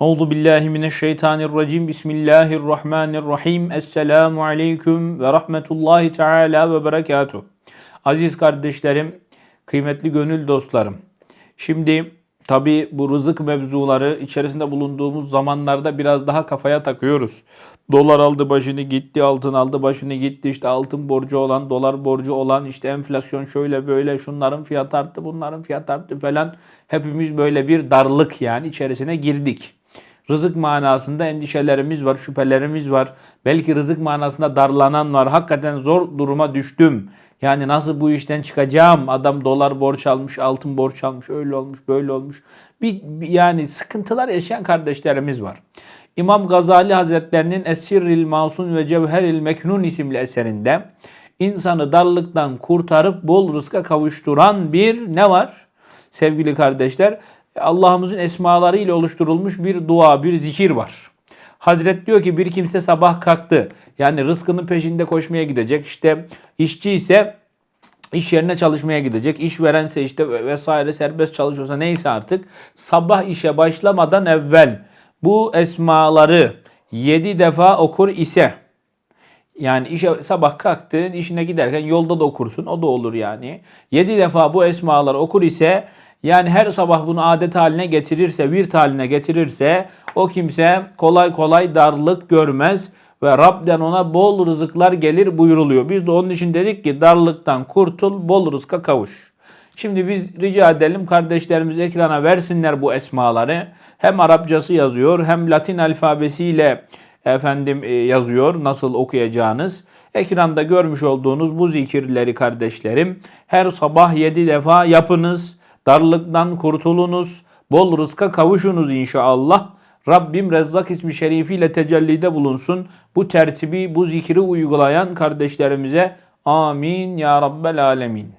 Euzu billahi mineşşeytanirracim. Bismillahirrahmanirrahim. Esselamu aleyküm ve rahmetullahi teala ve berekatuh. Aziz kardeşlerim, kıymetli gönül dostlarım. Şimdi tabi bu rızık mevzuları içerisinde bulunduğumuz zamanlarda biraz daha kafaya takıyoruz. Dolar aldı başını gitti, altın aldı başını gitti. İşte altın borcu olan, dolar borcu olan, işte enflasyon şöyle böyle, şunların fiyat arttı, bunların fiyat arttı falan. Hepimiz böyle bir darlık yani içerisine girdik. Rızık manasında endişelerimiz var, şüphelerimiz var. Belki rızık manasında darlanan var. Hakikaten zor duruma düştüm. Yani nasıl bu işten çıkacağım? Adam dolar borç almış, altın borç almış, öyle olmuş, böyle olmuş. Bir, bir- yani sıkıntılar yaşayan kardeşlerimiz var. İmam Gazali Hazretlerinin Esirril Masun ve Cevheril Meknun isimli eserinde insanı darlıktan kurtarıp bol rızka kavuşturan bir ne var? Sevgili kardeşler, Allah'ımızın esmaları ile oluşturulmuş bir dua, bir zikir var. Hazret diyor ki bir kimse sabah kalktı. Yani rızkının peşinde koşmaya gidecek. İşte işçi ise iş yerine çalışmaya gidecek. İşverense işte vesaire serbest çalışıyorsa neyse artık sabah işe başlamadan evvel bu esmaları 7 defa okur ise yani işe sabah kalktın, işine giderken yolda da okursun. O da olur yani. 7 defa bu esmaları okur ise yani her sabah bunu adet haline getirirse, virt haline getirirse o kimse kolay kolay darlık görmez ve Rab'den ona bol rızıklar gelir buyuruluyor. Biz de onun için dedik ki darlıktan kurtul, bol rızka kavuş. Şimdi biz rica edelim kardeşlerimiz ekrana versinler bu esmaları. Hem Arapçası yazıyor hem Latin alfabesiyle efendim e, yazıyor nasıl okuyacağınız. Ekranda görmüş olduğunuz bu zikirleri kardeşlerim her sabah 7 defa yapınız. Darlıktan kurtulunuz. Bol rızka kavuşunuz inşallah. Rabbim Rezzak ismi şerifiyle tecellide bulunsun. Bu tertibi, bu zikri uygulayan kardeşlerimize amin ya rabbel alemin.